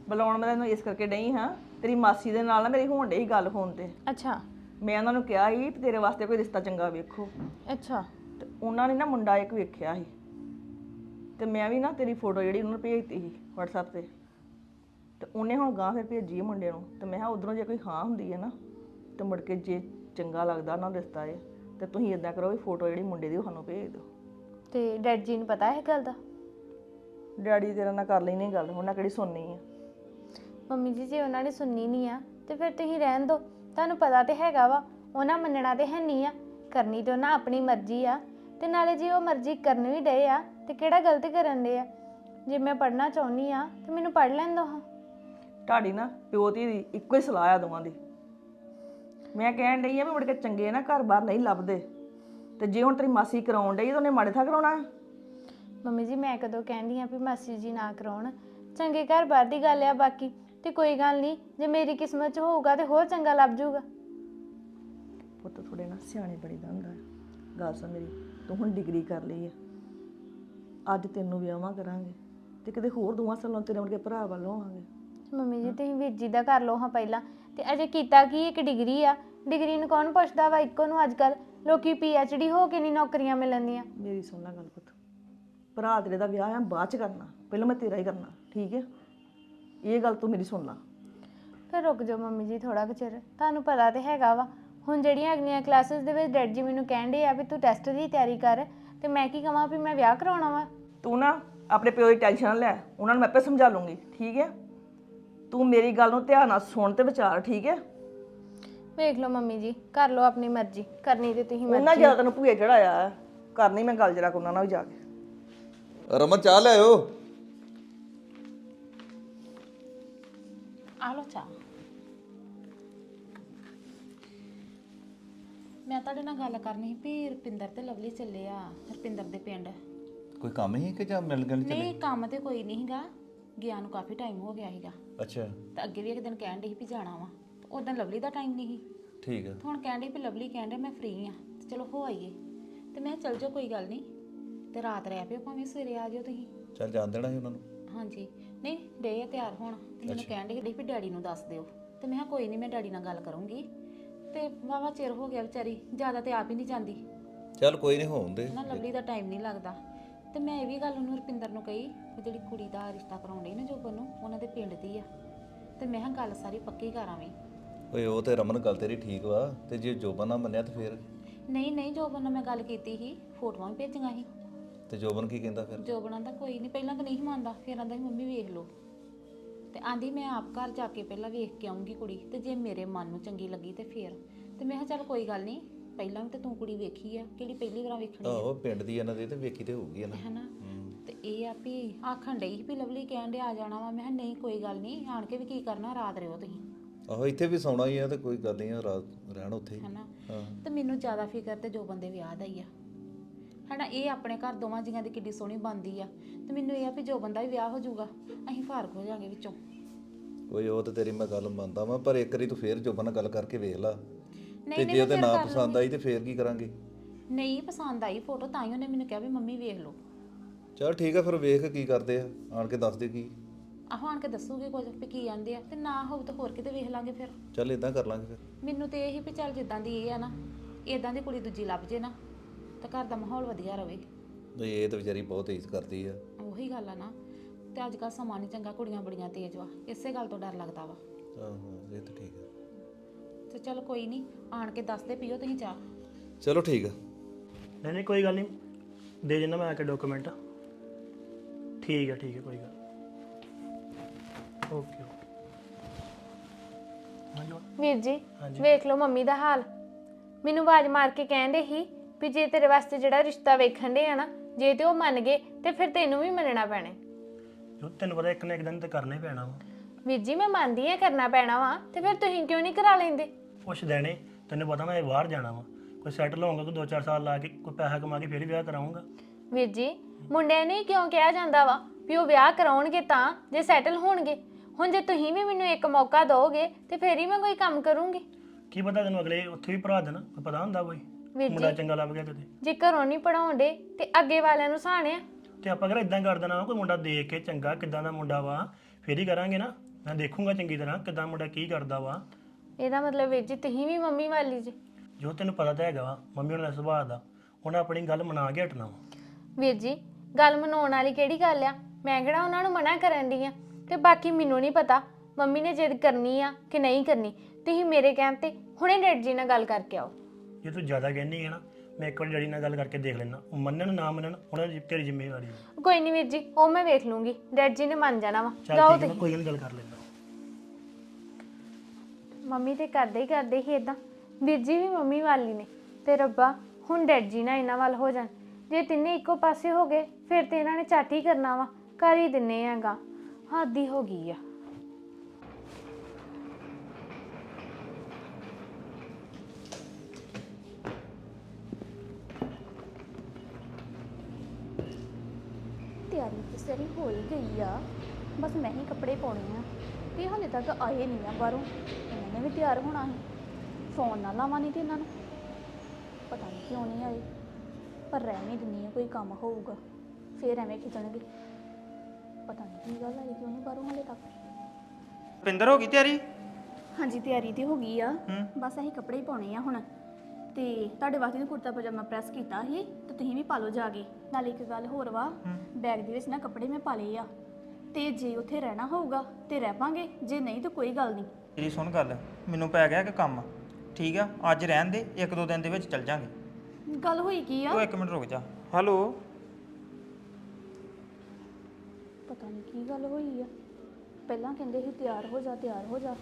ਬੁਲਾਉਣ ਮੈਂ ਤੈਨੂੰ ਇਸ ਕਰਕੇ ਡਈ ਹਾਂ। ਤੇਰੀ ਮਾਸੀ ਦੇ ਨਾਲ ਨਾ ਮੇਰੀ ਹੋਣ ਡਈ ਗੱਲ ਫੋਨ ਤੇ। ਅੱਛਾ। ਮੈਂ ਉਹਨਾਂ ਨੂੰ ਕਿਹਾ ਸੀ ਤੇਰੇ ਵਾਸਤੇ ਕੋਈ ਰਿਸ਼ਤਾ ਚੰਗਾ ਵੇਖੋ। ਅੱਛਾ। ਤੇ ਉਹਨਾਂ ਨੇ ਨਾ ਮੁੰਡਾ ਇੱਕ ਵੇਖਿਆ ਸੀ। ਤੇ ਮੈਂ ਵੀ ਨਾ ਤੇਰੀ ਫੋਟੋ ਜਿਹੜੀ ਉਹਨਾਂ ਨੂੰ ਭੇਜਤੀ ਸੀ WhatsApp ਤੇ। ਤੇ ਉਹਨੇ ਹੁਣ ਗਾਂ ਫਿਰ ਭੇਜੀ ਮੁੰਡੇ ਨੂੰ। ਤੇ ਮੈਂ ਕਿਹਾ ਉਧਰੋਂ ਜੇ ਕੋਈ ਹਾਂ ਹੁੰਦੀ ਹੈ ਨਾ ਤੇ ਮੁੜ ਕੇ ਜੇ ਚੰਗਾ ਲੱਗਦਾ ਨਾ ਰਿਸ਼ਤਾ ਇਹ ਤੇ ਤੁਸੀਂ ਇਦਾਂ ਕਰੋ ਵੀ ਫੋਟੋ ਜਿਹੜੀ ਮੁੰਡੇ ਦੀ ਉਹ ਸਾਨੂੰ ਭੇਜ ਦਿਓ। ਤੇ ਡੈਡ ਜੀ ਨੂੰ ਪਤਾ ਹੈ ਗੱਲ ਦਾ? ਡੈਡੀ ਤੇਰੇ ਨਾਲ ਕਰ ਲੈਣੀ ਗੱਲ ਉਹਨਾਂ ਕਿਹੜੀ ਸੁਣਨੀ ਹੈ ਮੰਮੀ ਜੀ ਜੇ ਉਹਨਾਂ ਨੇ ਸੁਣਨੀ ਨਹੀਂ ਆ ਤੇ ਫਿਰ ਤੁਸੀਂ ਰਹਿਣ ਦਿਓ ਤੁਹਾਨੂੰ ਪਤਾ ਤੇ ਹੈਗਾ ਵਾ ਉਹਨਾਂ ਮੰਨਣਾ ਤੇ ਹੈ ਨਹੀਂ ਆ। ਕਰਨੀ ਤੇ ਉਹਨਾਂ ਆਪਣੀ ਮਰਜ਼ੀ ਆ ਤੇ ਨਾਲੇ ਜੇ ਉਹ ਮਰਜ਼ੀ ਕਰਨ ਵੀ ਡਏ ਆ ਤੇ ਕਿਹੜਾ ਗਲਤੀ ਕਰਨ ਦੇ ਆ? ਜੇ ਮੈਂ ਪੜ੍ਹਨਾ ਚਾਹੁੰਦੀ ਆ ਤੇ ਮੈਨੂੰ ਪੜ੍ਹ ਲੈਣ ਹਾਂ ਤੁਹਾਡੀ ਨਾ ਪਿਓ ਦੀ ਇੱਕੋ ਹੀ ਸਲਾਹ ਆ ਦੋਵਾਂ ਦੀ। ਮੈਂ ਕਹਿਣ ਡਈ ਆ ਵੀ ਮੁੜ ਕੇ ਚੰਗੇ ਨਾ ਘਰ ਬਾਹਰ ਨਹੀਂ ਲੱਭਦੇ। ਤੇ ਜੇ ਹੁਣ ਤੇਰੀ ਮਾਸੀ ਕਰਾਉਣ ਡਈ ਤਾਂ ਉਹਨੇ ਮਾੜੇ ਥਾ ਕਰਾਉਣਾ। ਮੰਮੀ ਜੀ ਮੈਂ ਕਦੋਂ ਕਹਿੰਦੀ ਆ ਵੀ ਮਾਸੀ ਜੀ ਨਾ ਕਰਾਉਣ। ਚੰਗੇ ਘਰ ਬਾਹਰ ਦੀ ਗੱਲ ਆ ਬਾਕੀ ਤੇ ਕੋਈ ਗੱਲ ਨਹੀਂ ਜੇ ਮੇਰੀ ਕਿਸਮਤ 'ਚ ਹੋਊਗਾ ਤੇ ਹੋਰ ਚੰਗਾ ਲੱਭ ਜਾਊਗਾ ਪੁੱਤ ਥੋੜੇ ਨਾ ਸਿਆਣੇ ਬੜੀ ਦਾ ਹੁੰਦਾ ਹੈ ਗੱਲ ਸੁਣ ਮੇਰੀ ਤੂੰ ਹੁਣ ਡਿਗਰੀ ਕਰ ਲਈ ਹੈ ਅੱਜ ਤੈਨੂੰ ਵਿਆਹਾਂ ਕਰਾਂਗੇ ਤੇ ਕਿਤੇ ਹੋਰ ਦੋਵਾਂ ਸਾਲਾਂ ਤੇਰੇ ਮੁੜ ਕੇ ਭਰਾ ਵੱਲੋਂ ਆਵਾਂਗੇ ਮੰਮੀ ਜੀ ਤੁਸੀਂ ਵੀਰ ਜੀ ਦਾ ਕਰ ਲਓ ਹਾਂ ਪਹਿਲਾਂ। ਤੇ ਅਜੇ ਕੀਤਾ ਕੀ ਇੱਕ ਡਿਗਰੀ ਆ? ਡਿਗਰੀ ਨੂੰ ਕੌਣ ਪੁੱਛਦਾ ਵਾ ਇੱਕੋ ਨੂੰ ਅੱਜਕੱਲ ਲੋਕੀ ਡੀ ਹੋ ਕੇ ਨਹੀਂ ਨੌਕਰੀਆਂ ਮਿਲਣਦੀਆਂ ਮੇਰੀ ਸੁਣ ਲੈ ਗੱਲ ਪੁੱਤ। ਭਰਾ ਤੇਰੇ ਦਾ ਵਿਆਹ ਆ ਬਾਅਦ ਚ ਕਰਨਾ। ਪਹਿਲਾਂ ਮੈਂ ਤੇਰਾ ਹੀ ਕਰਨਾ ਠੀਕ ਹੈ ਇਹ ਗੱਲ ਤੂੰ ਮੇਰੀ ਸੁਣ ਲੈ। ਫਿਰ ਰੁਕ ਜਾਓ ਮੰਮੀ ਜੀ ਥੋੜਾ ਕੁ ਚਿਰ। ਤੁਹਾਨੂੰ ਪਤਾ ਤੇ ਹੈਗਾ ਵਾ। ਹੁਣ ਜਿਹੜੀਆਂ ਅਗਲੀਆਂ ਕਲਾਸਿਸ ਦੇ ਵਿੱਚ ਡੈਡ ਜੀ ਮੈਨੂੰ ਕਹਿੰਦੇ ਆ ਵੀ ਤੂੰ ਟੈਸਟ ਦੀ ਤਿਆਰੀ ਕਰ ਤੇ ਮੈਂ ਕੀ ਕਹਾਂ ਵੀ ਮੈਂ ਵਿਆਹ ਕਰਾਉਣਾ ਵਾ? ਤੂੰ ਨਾ ਆਪਣੇ ਪਿਓ ਦੀ ਟੈਨਸ਼ਨ ਨਾ ਲੈ। ਉਹਨਾਂ ਨੂੰ ਮੈਂ ਆਪੇ ਸਮਝਾ ਲੂੰਗੀ। ਠੀਕ ਹੈ? ਤੂੰ ਮੇਰੀ ਗੱਲ ਨੂੰ ਧਿਆਨ ਨਾਲ ਸੁਣ ਤੇ ਵਿਚਾਰ ਠੀਕ ਹੈ? ਵੇਖ ਲਓ ਮੰਮੀ ਜੀ ਕਰ ਲਓ ਆਪਣੀ ਮਰਜ਼ੀ। ਕਰਨੀ ਤੇ ਤੁਸੀਂ ਉਹਨਾਂ ਮਰਜ਼ੀ। ਜ਼ਿਆਦਾ ਤੈਨੂੰ ਭੂਏ ਚੜਾਇਆ। ਕਰਨੀ ਮੈਂ ਗੱਲ ਜਰਾ ਉਹਨਾਂ ਨਾਲ ਵੀ ਜਾ ਕੇ। ਰਮਨ ਚਾਹ ਲਿਆਓ ਆ ਲੋ ਚਾਹ ਮੈਂ ਤੁਹਾਡੇ ਨਾਲ ਗੱਲ ਕਰਨੀ ਸੀ ਵੀ ਰੁਪਿੰਦਰ ਤੇ ਲਵਲੀ ਚੱਲੇ ਆ ਰੁਪਿੰਦਰ ਦੇ ਪਿੰਡ। ਕੋਈ ਕੰਮ ਹੀ ਕਿ ਜਾਂ ਮਿਲ ਗਣ ਚਲੇ? ਨਹੀਂ ਕੰਮ ਤੇ ਕੋਈ ਨਹੀਂ ਹੈਗਾ ਗਿਆ ਨੂੰ ਕਾਫੀ ਟਾਈਮ ਹੋ ਗਿਆ ਸੀਗਾ। ਅੱਛਾ। ਤੇ ਅੱਗੇ ਵੀ ਇੱਕ ਦਿਨ ਕਹਿਣ ਡਈ ਸੀ ਵੀ ਜਾਣਾ ਵਾ। ਉਦੋਂ ਲਵਲੀ ਦਾ ਟਾਈਮ ਨਹੀਂ ਸੀ। ਠੀਕ ਹੈ ਤੇ ਹੁਣ ਕਹਿਣ ਡਈ ਵੀ ਲਵਲੀ ਕਹਿਣ ਡਿਆ ਮੈਂ ਫ੍ਰੀ ਆ। ਤੇ ਚਲੋ ਹੋ ਆਈਏ। ਤੇ ਮੈਂ ਕਿਹਾ ਚੱਲ ਜਾਓ ਕੋਈ ਗੱਲ ਨਹੀਂ। ਤੇ ਰਾਤ ਰਹਿ ਪਿਓ ਭਾਵੇਂ ਸਵੇਰੇ ਆ ਜਿਓ ਤੁਸੀਂ। ਚੱਲ ਜਾਣ ਦੇਣਾ ਸੀ ਉਹਨਾਂ ਨੂੰ। ਹਾਂਜੀ। ਨਹੀਂ ਡੇ ਆ ਤਿਆਰ ਹੋਣ। ਤੇ ਮੈਨੂੰ ਕਹਿਣ ਡਈ ਵੀ ਡੈਡੀ ਨੂੰ ਦੱਸ ਦਿਓ। ਤੇ ਮੈਂ ਕਿਹਾ ਕੋਈ ਨਹੀਂ ਮੈਂ ਡੈਡੀ ਨਾਲ ਗੱਲ ਕਰੂੰਗੀ। ਤੇ ਵਾਵਾ ਚਿਰ ਹੋ ਗਿਆ ਵਿਚਾਰੀ ਜ਼ਿਆਦਾ ਤੇ ਆਪ ਹੀ ਨਹੀਂ ਜਾਂਦੀ। ਚੱਲ ਕੋਈ ਨਹੀਂ ਹੋਣ ਦੇ। ਨਾ ਲਵਲੀ ਦਾ ਟਾਈਮ ਨਹੀਂ ਲੱਗਦਾ। ਤੇ ਮੈਂ ਇਹ ਵੀ ਗੱਲ ਉਹਨੂੰ ਰੁਪਿੰਦਰ ਨੂੰ ਕਹੀ ਵੀ ਜਿਹੜੀ ਕੁੜੀ ਦਾ ਰਿਸ਼ਤਾ ਕਰਾਉਣ ਡਈ ਨਾ ਜੋਬਨ ਨੂੰ ਉਹਨਾਂ ਦੇ ਪਿੰਡ ਦੀ ਆ। ਤੇ ਮੈਂ ਕਿਹਾ ਗੱਲ ਸਾਰੀ ਪੱਕੀ ਕਰਾਂਵੇਂ ਓਏ ਉਹ ਤੇ ਰਮਨ ਗੱਲ ਤੇਰੀ ਠੀਕ ਵਾ। ਤੇ ਜੇ ਜੋਬਨ ਨਾ ਮੰਨਿਆ ਤੇ ਫੇਰ? ਨਹੀਂ ਨਹੀਂ ਜੋਬਨ ਨਾਲ ਮੈਂ ਗੱਲ ਕੀਤੀ ਸੀ ਫੋਟੋਆਂ ਵੀ ਭੇਜੀਆਂ ਸੀ। ਤੇ ਜੋਬਨ ਕੀ ਕਹਿੰਦਾ ਫਿਰ? ਜੋਬਨਾਂ ਦਾ ਕੋਈ ਨਹੀਂ ਪਹਿਲਾਂ ਤਾਂ ਨਹੀਂ ਸੀ ਮੰਨਦਾ ਫਿਰ ਆਂਦਾ ਸੀ ਮੰਮੀ ਵੇਖ ਲਓ। ਤੇ ਆਂਦੀ ਮੈਂ ਆਪ ਘਰ ਜਾ ਕੇ ਪਹਿਲਾਂ ਵੇਖ ਕੇ ਆਉਂਗੀ ਕੁੜੀ ਤੇ ਜੇ ਮੇਰੇ ਮਨ ਨੂੰ ਚੰਗੀ ਲੱਗੀ ਤੇ ਫੇਰ। ਤੇ ਮੈਂ ਕਿਹਾ ਚੱਲ ਕੋਈ ਗੱਲ ਨਹੀਂ ਪਹਿਲਾਂ ਵੀ ਤੇ ਤੂੰ ਕੁੜੀ ਵੇਖੀ ਆ ਕਿਹੜੀ ਪਹਿਲੀ ਵਾਰ ਵੇਖਣੀ ਆ? ਆਹੋ ਪਿੰਡ ਦੀ ਇਹਨਾਂ ਦੀ ਤੇ ਵੇਖੀ ਤੇ ਹੋਊਗੀ ਇਹਨਾਂ ਹੈਨਾ? ਤੇ ਇਹ ਆ ਵੀ ਆਖਣ ਡਈ ਸੀ ਵੀ ਲਵਲੀ ਕਹਿਣ ਡਿਆ ਆ ਜਾਣਾ ਵਾ। ਮੈਂ ਕਿਹਾ ਨਹੀਂ ਕੋਈ ਗੱਲ ਨਹੀਂ ਆਣ ਕੇ ਵੀ ਕੀ ਕਰਨਾ ਰਾਤ ਰਿਓ ਤੁਸੀਂ। ਆਹੋ ਇੱਥੇ ਵੀ ਸੌਣਾ ਹੀ ਆ ਤੇ ਕੋਈ ਗੱਲ ਨਹੀਂ ਆ ਰਾਤ ਰਹਿਣ ਉੱਥੇ ਹੀ। ਹੈਨਾ? ਹਾਂ। ਤੇ ਮੈਨੂੰ ਜ਼ਿਆਦਾ ਫਿਕਰ ਤੇ ਜੋ ਬੰਦੇ ਵਿਆਹ ਦਾ ਹੀ ਆ। ਹੈਨਾ ਇਹ ਆਪਣੇ ਘਰ ਦੋਵਾਂ ਜੀਆਂ ਦੀ ਕਿੱਡੀ ਸੋਹਣੀ ਬਣਦੀ ਆ। ਤੇ ਮੈਨੂੰ ਇਹ ਆ ਵੀ ਜੋ ਬੰਦਾ ਵੀ ਵਿਆਹ ਹੋ ਜਾਊਗਾ ਅਸੀਂ ਫਾਰਗ ਹੋ ਜਾਾਂਗੇ ਵਿੱਚੋਂ। ਓਏ ਉਹ ਤੇ ਤੇਰੀ ਮੈਂ ਗੱਲ ਮੰਨਦਾ ਵਾਂ ਪਰ ਇੱਕ ਵਾਰੀ ਤੂੰ ਫੇਰ ਜੋਬਨ ਨਾਲ ਗੱਲ ਕਰਕੇ ਵੇਖ ਲਾ। ਨਹੀਂ, ਤੇ ਨਹੀਂ, ਜੇ ਉਹਦੇ ਨਾ ਪਸੰਦ ਆਈ ਤੇ ਫੇਰ ਕੀ ਕਰਾਂਗੇ? ਨਹੀਂ ਪਸੰਦ ਆਈ ਫੋਟੋ ਤਾਂ ਹੀ ਉਹਨੇ ਮੈਨੂੰ ਕਿਹਾ ਵੀ ਮੰਮੀ ਵੇਖ ਲਓ। ਚੱਲ ਠੀਕ ਆ ਫਿਰ ਵੇਖ ਕੀ ਕਰਦੇ ਆ ਆਣ ਕੇ ਦੱਸ ਦੇ ਕੀ। ਆਹੋ ਆਣ ਕੇ ਦੱਸੂਗੇ ਕੁਝ ਵੀ ਕੀ ਆਂਦੇ ਆ ਤੇ ਨਾ ਹੋਊ ਤਾਂ ਹੋਰ ਕਿਤੇ ਵੇਖ ਲਾਂਗੇ ਫਿਰ। ਚੱਲ ਇਦਾਂ ਕਰ ਲਾਂਗੇ ਫਿਰ। ਮੈਨੂੰ ਤੇ ਇਹੀ ਵੀ ਚੱਲ ਜਿੱਦਾਂ ਦੀ ਇਹ ਆ ਨਾ ਇਦਾਂ ਦੀ ਕੁੜੀ ਦੂਜੀ ਲੱਭ ਜੇ ਨਾ। ਤਾਂ ਘਰ ਦਾ ਮਾਹੌਲ ਵਧੀਆ ਰਵੇ। ਨਹੀਂ ਇਹ ਤਾਂ ਵਿਚਾਰੀ ਬਹੁਤ ਇੱਜ਼ਤ ਕਰਦੀ ਆ। ਉਹੀ ਗੱਲ ਆ ਨਾ ਤੇ ਅੱਜ ਕੱਲ ਸਮਾਂ ਨਹੀਂ ਚੰਗਾ ਕੁੜੀਆਂ ਬੜੀਆਂ ਤੇਜ਼ ਵਾ। ਇਸੇ ਗੱਲ ਤੋਂ ਡਰ ਲੱਗਦਾ ਵਾ। ਆਹੋ ਇਹ ਤਾਂ ਠੀਕ ਆ। ਤੇ ਚਲ ਕੋਈ ਨਹੀਂ ਆਣ ਕੇ ਦੱਸਦੇ ਪੀਓ ਤੁਸੀਂ ਚਾਹ। ਚਲੋ ਠੀਕ ਆ। ਨਹੀਂ ਨਹੀਂ ਕੋਈ ਗੱਲ ਨਹੀਂ ਦੇ ਜਿੰਨਾ ਮੈਂ ਆ ਕੇ ਡਾਕੂਮੈਂਟ ਠੀਕ ਹੈ ਠੀਕ ਹੈ ਕੋਈ ਗੱਲ ਓਕੇ ਹਾਂਜੀ ਵੀਰ ਜੀ ਵੇਖ ਲਓ ਮੰਮੀ ਦਾ ਹਾਲ। ਮੈਨੂੰ ਆਵਾਜ਼ ਮਾਰ ਕੇ ਕਹਿੰਦੇ ਸੀ ਵੀ ਜੇ ਤੇਰੇ ਵਾਸਤੇ ਜਿਹੜਾ ਰਿਸ਼ਤਾ ਵੇਖਣ ਦੇ ਆ ਨਾ ਜੇ ਤੇ ਉਹ ਮੰਨ ਗਏ ਤੇ ਫਿਰ ਤੈਨੂੰ ਵੀ ਮੰਨਣਾ ਪੈਣਾ। ਹੈ। ਜੋ ਤੈਨੂੰ ਪਤਾ ਇੱਕ ਨਾ ਇੱਕ ਦਿਨ ਤੇ ਕਰਨਾ ਹੀ ਪੈਣਾ ਵਾ। ਵੀਰ ਜੀ ਮੈਂ ਮੰਨਦੀ ਆ ਕਰਨਾ ਪੈਣਾ ਵਾ ਤੇ ਫਿਰ ਤੁਸੀਂ ਕਿਉਂ ਨਹੀਂ ਕਰਾ ਲੈਂਦੇ? ਕੁਛ ਦੇਣੇ ਤੈਨੂੰ ਪਤਾ ਮੈਂ ਬਾਹਰ ਜਾਣਾ ਵਾ। ਕੋਈ ਸੈਟਲ ਹੋਊਗਾ ਕੋਈ 2-4 ਸਾਲ ਲਾ ਕੇ ਕੋਈ ਪੈਸਾ ਕਮਾ ਕੇ ਫਿਰ ਹੀ ਵਿਆਹ ਕਰਾਉਂਗਾ ਵੀਰ ਜੀ ਮੁੰਡਿਆਂ ਨੇ ਕਿਉਂ ਕਿਹਾ ਜਾਂਦਾ ਵਾ ਵੀ ਉਹ ਵਿਆਹ ਕਰਾਉਣਗੇ ਤਾਂ ਜੇ ਸੈਟਲ ਹੋਣਗੇ? ਹੁਣ ਜੇ ਤੁਸੀਂ ਵੀ ਮੈਨੂੰ ਇੱਕ ਮੌਕਾ ਦਿਓਗੇ ਤੇ ਫੇਰ ਹੀ ਮੈਂ ਕੋਈ ਕੰਮ ਕਰੂੰਗੀ। ਕੀ ਪਤਾ ਤੈਨੂੰ ਅਗਲੇ ਉੱਥੇ ਵੀ ਭਰਾ ਦੇਣਾ ਕੋਈ ਪਤਾ ਹੁੰਦਾ ਕੋਈ? ਵੀਰ ਮੁੰਡਾ ਜੀ। ਚੰਗਾ ਲੱਭ ਗਿਆ ਕਿਤੇ। ਜੇ ਘਰੋਂ ਨਹੀਂ ਪੜਾਉਂਦੇ ਤੇ ਅੱਗੇ ਵਾਲਿਆਂ ਨੂੰ ਸਾਣਿਆ ਤੇ ਆਪਾਂ ਕਿਹੜਾ ਇਦਾਂ ਕਰ ਦੇਣਾ ਵਾ, ਕੋਈ ਮੁੰਡਾ ਦੇਖ ਕੇ ਚੰਗਾ ਕਿਦਾਂ ਦਾ ਮੁੰਡਾ ਵਾ ਫਿਰ ਹੀ ਕਰਾਂਗੇ ਨਾ। ਮੈਂ ਦੇਖੂੰਗਾ ਚੰਗੀ ਤਰ੍ਹਾਂ ਕਿਦਾਂ ਮੁੰਡਾ ਕੀ ਕਰਦਾ ਵਾ। ਇਹਦਾ ਮਤਲਬ ਵੀਰ ਜੀ ਤੁਸੀਂ ਵੀ ਮੰਮੀ ਵਾਲੀ ਜੀ। ਜੋ ਤੈਨੂੰ ਪਤਾ ਤਾਂ ਹੈਗਾ ਵਾ ਮੰਮੀ ਉਹਨਾਂ ਦਾ ਸੁਭਾਅ ਦਾ ਉਹਨਾਂ ਆਪਣੀ ਗੱਲ ਮਨਾ ਕੇ ਹਟਣਾ ਵਾ। ਵੀਰ ਜੀ ਗੱਲ ਮਨਾਉਣ ਵਾਲੀ ਕਿਹੜੀ ਗੱਲ ਆ? ਮੈਂ ਕਿਹੜਾ ਉਹਨਾਂ ਨੂੰ ਮਨਾ ਕਰਨ ਦੀ ਆ? ਤੇ ਬਾਕੀ ਮੈਨੂੰ ਨਹੀਂ ਪਤਾ ਮੰਮੀ ਨੇ ਜਿੱਦ ਕਰਨੀ ਆ ਕਿ ਨਹੀਂ ਕਰਨੀ। ਤੁਸੀਂ ਮੇਰੇ ਕਹਿਣ ਤੇ ਹੁਣੇ ਡੈਡ ਜੀ ਨਾਲ ਗੱਲ ਕਰਕੇ ਆਓ। ਜੇ ਤੂੰ ਜ਼ਿਆਦਾ ਕਹਿੰਦੀ ਹੈ ਨਾ ਮੈਂ ਇੱਕ ਵਾਰ ਡੈਡੀ ਨਾਲ ਗੱਲ ਕਰਕੇ ਦੇਖ ਲੈਣਾ ਉਹ ਮੰਨਣ ਨਾ ਮੰਨਣ ਉਹਨਾਂ ਦੀ ਤੇਰੀ ਜ਼ਿੰਮੇਵਾਰੀ ਹੈ। ਕੋਈ ਨਹੀਂ ਵੀਰ ਜੀ ਉਹ ਮੈਂ ਵੇਖ ਲੂੰਗੀ। ਡੈਡ ਜੀ ਨੇ ਮੰਨ ਜਾਣਾ ਵਾ। ਚੱਲ ਜਾਓ ਠੀਕ ਹੈ ਤੁਸੀਂ। ਮੈਂ ਕੋਈ ਗੱਲ ਕਰ ਲੈਂਦਾ। ਮੰਮੀ ਤੇ ਕਰਦੇ ਹੀ ਕਰਦੇ ਹੀ ਇਦਾਂ ਵੀਰ ਜੀ ਵੀ ਮੰਮੀ ਵਾਲੀ ਨੇ। ਤੇ ਰੱਬਾ ਹੁਣ ਡੈਡ ਜੀ ਨਾ ਇਹਨਾਂ ਵੱਲ ਹੋ ਜਾਣ। ਜੇ ਤਿੰਨੇ ਇੱਕੋ ਪਾਸੇ ਹੋ ਗਏ ਫਿਰ ਤੇ ਇਹਨਾਂ ਨੇ ਝੱਟ ਹੀ ਕਰਨਾ ਵਾ। ਕਰ ਹੀ ਦਿੰਨੇ ਆਗਾ ਹਾਦੀ ਹੋ ਗਈ ਆ। ਸਰੀ ਹੋ ਹੀ ਗਈ ਆ। ਬਸ ਮੈਂ ਹੀ ਕੱਪੜੇ ਪਾਉਣੇ ਆ। ਤੇ ਹਾਲੇ ਤੱਕ ਆਏ ਨਹੀਂ ਆ ਬਾਹਰੋਂ। ਇਹਨਾਂ ਨੇ ਵੀ ਤਿਆਰ ਹੋਣਾ ਸੀ। ਫੋਨ ਨਾ ਲਾਵਾਂ ਨਹੀਂ ਤੇ ਇਹਨਾਂ ਨੂੰ। ਪਤਾ ਨਹੀਂ ਕਿਉਂ ਨਹੀਂ ਆਏ। ਪਰ ਰਹਿ ਨਹੀਂ ਦਿੰਦੀ ਆ ਕੋਈ ਕੰਮ ਹੋਊਗਾ। ਫੇਰ ਐਵੇਂ ਖਿੱਚਣਗੇ ਪਤਾ ਨਹੀਂ ਕੀ ਗੱਲ ਆਈ ਕਿਉਂ ਨਹੀਂ ਬਾਹਰੋਂ ਹਾਲੇ ਤੱਕ। ਪਿੰਦਰ ਹੋ ਗਈ ਤਿਆਰੀ? ਹਾਂਜੀ ਤਿਆਰੀ ਤੇ ਹੋ ਗਈ ਆ। ਹੂੰ। ਬਸ ਅਸੀਂ ਕੱਪੜੇ ਹੀ ਪਾਉਣੇ ਆ ਹੁਣ। ਤੇ ਤੁਹਾਡੇ ਵਾਸਤੇ ਤਾਂ ਕੁੜਤਾ ਪਜਾਮਾ ਪ੍ਰੈਸ ਕੀਤਾ ਸੀ ਤੇ ਤੁਸੀਂ ਵੀ ਪਾ ਲਓ ਜਾ ਕੇ। ਨਾਲ ਇੱਕ ਗੱਲ ਹੋਰ ਵਾ ਬੈਗ ਦੇ ਵਿੱਚ ਨਾ ਕੱਪੜੇ ਮੈਂ ਪਾ ਲਏ ਆ। ਤੇ ਜੇ ਉੱਥੇ ਰਹਿਣਾ ਹੋਊਗਾ ਤੇ ਰਹਿ ਪਾਂਗੇ। ਜੇ ਨਹੀਂ ਤਾਂ ਕੋਈ ਗੱਲ ਨਹੀਂ। ਤੇਰੀ ਸੁਣ ਗੱਲ ਮੈਨੂੰ ਪੈ ਗਿਆ ਕਿ ਕੰਮ। ਠੀਕ ਆ ਅੱਜ ਰਹਿਣ ਦੇ ਇੱਕ ਦੋ ਦਿਨ ਦੇ ਵਿੱਚ ਚੱਲ ਜਾਾਂਗੇ। ਗੱਲ ਹੋਈ ਕੀ ਆ? ਤੂੰ ਇੱਕ ਮਿੰਟ ਰੁਕ ਜਾ। ਹੈਲੋ? ਪਤਾ ਨਹੀਂ ਕੀ ਗੱਲ ਹੋਈ ਆ। ਪਹਿਲਾਂ ਕਹਿੰਦੇ ਸੀ ਤਿਆਰ ਹੋ ਜਾ ਤਿਆਰ ਹੋ ਜਾ।